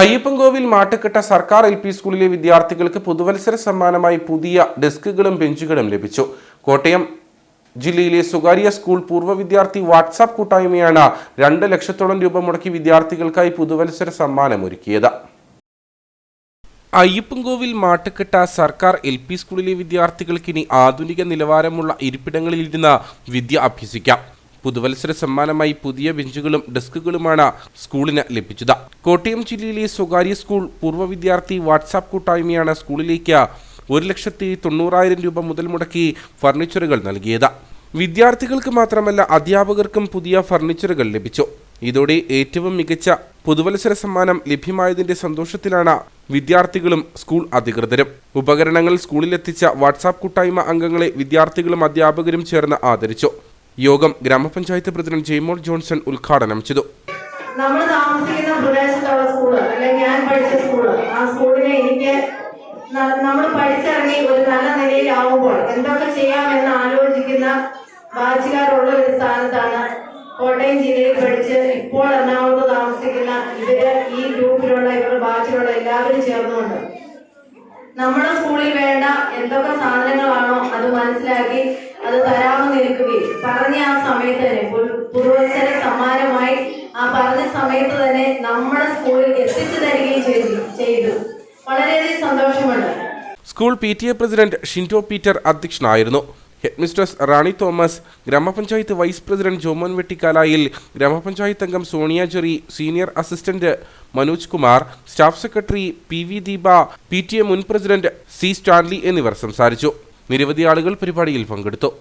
അയ്യപ്പൻകോവിൽ മാട്ടുക്കെട്ട സർക്കാർ L P സ്കൂളിലെ വിദ്യാർത്ഥികൾക്ക് പുതുവത്സര സമ്മാനമായി പുതിയ ഡെസ്കുകളും ബെഞ്ചുകളും ലഭിച്ചു. കോട്ടയം ജില്ലയിലെ സ്വകാര്യ സ്കൂൾ പൂർവ വിദ്യാർത്ഥി വാട്സാപ്പ് കൂട്ടായ്മയാണ് രണ്ട് ലക്ഷത്തോളം രൂപ മുടക്കി വിദ്യാർത്ഥികൾക്കായി പുതുവത്സര സമ്മാനം ഒരുക്കിയത് അയ്യപ്പൻകോവിൽ മാട്ടുക്കെട്ട സർക്കാർ എൽ പി സ്കൂളിലെ വിദ്യാർത്ഥികൾക്ക് ഇനി ആധുനിക നിലവാരമുള്ള ഇരിപ്പിടങ്ങളിൽ ഇരുന്ന് വിദ്യ അഭ്യസിക്കാം. പുതുവത്സര സമ്മാനമായി പുതിയ ബെഞ്ചുകളും ഡെസ്കുകളുമാണ് സ്കൂളിന് ലഭിച്ചത്. കോട്ടയം ജില്ലയിലെ സ്വകാര്യ സ്കൂൾ പൂർവ വിദ്യാർത്ഥി വാട്സാപ്പ് കൂട്ടായ്മയാണ് സ്കൂളിലേക്ക് ഒരു ലക്ഷത്തി തൊണ്ണൂറായിരം രൂപ മുതൽ മുടക്കി ഫർണിച്ചറുകൾ നൽകിയത്. വിദ്യാർത്ഥികൾക്ക് മാത്രമല്ല അധ്യാപകർക്കും പുതിയ ഫർണിച്ചറുകൾ ലഭിച്ചു. ഇതോടെ ഏറ്റവും മികച്ച പുതുവത്സര സമ്മാനം ലഭ്യമായതിന്റെ സന്തോഷത്തിലാണ് വിദ്യാർത്ഥികളും സ്കൂൾ അധികൃതരും. ഉപകരണങ്ങൾ സ്കൂളിലെത്തിച്ച വാട്സാപ്പ് കൂട്ടായ്മ അംഗങ്ങളെ വിദ്യാർത്ഥികളും അധ്യാപകരും ചേർന്ന് ആദരിച്ചു. യോഗം ഗ്രാമപഞ്ചായത്ത് പ്രസിഡന്റ് ജെയ്മോൾ ജോൺസൺ ഉദ്ഘാടനം ചെയ്തു. നമ്മൾ താമസിക്കുന്ന അല്ലെങ്കിൽ ഞാൻ പഠിച്ച ആ സ്കൂളിനെ നമ്മൾ പഠിച്ചിറങ്ങി ഒരു നല്ല നിലയിലാവുമ്പോൾ എന്തൊക്കെ ചെയ്യാമെന്ന് ആലോചിക്കുന്ന ബാച്ചുകാരുള്ള ഒരു സ്ഥാനത്താണ് കോട്ടയം ജില്ലയിൽ പഠിച്ച് ഇപ്പോൾ എറണാകുളത്ത് താമസിക്കുന്ന ഇവർ ഈ ഗ്രൂപ്പിലുള്ള ഇവരുടെ ബാച്ചിലുള്ള എല്ലാവരും ചേർന്നുകൊണ്ട്. നമ്മുടെ സ്കൂളിൽ വേണ്ട എന്തൊക്കെ സാധനങ്ങളാണോ അത് മനസ്സിലാക്കി അത് തരാമെന്ന് നിൽക്കുകയും പറഞ്ഞ ആ സമയത്ത് തന്നെ പുതു- പുതുവത്സര സമ്മാനമായി ആ പറഞ്ഞ സമയത്ത് തന്നെ നമ്മുടെ സ്കൂളിൽ എത്തിച്ചു തരികയും ചെയ്തു ചെയ്തു. വളരെയധികം സന്തോഷമുണ്ട്. School P T A president Shinto Peter അധ്യക്ഷനായിരുന്നു. ഹെഡ്മിസ്ട്രസ് റാണി തോമസ് ഗ്രാമപഞ്ചായത്ത് വൈസ് പ്രസിഡന്റ് ജോമോൻ വെട്ടിക്കാലായിൽ ഗ്രാമപഞ്ചായത്ത് അംഗം Sonia Jerry senior assistant Manoj Kumar staff secretary P V Deepa P T A മുൻ പ്രസിഡന്റ് സി സ്റ്റാൻലി എന്നിവർ സംസാരിച്ചു. നിരവധി ആളുകൾ പരിപാടിയിൽ പങ്കെടുത്തു.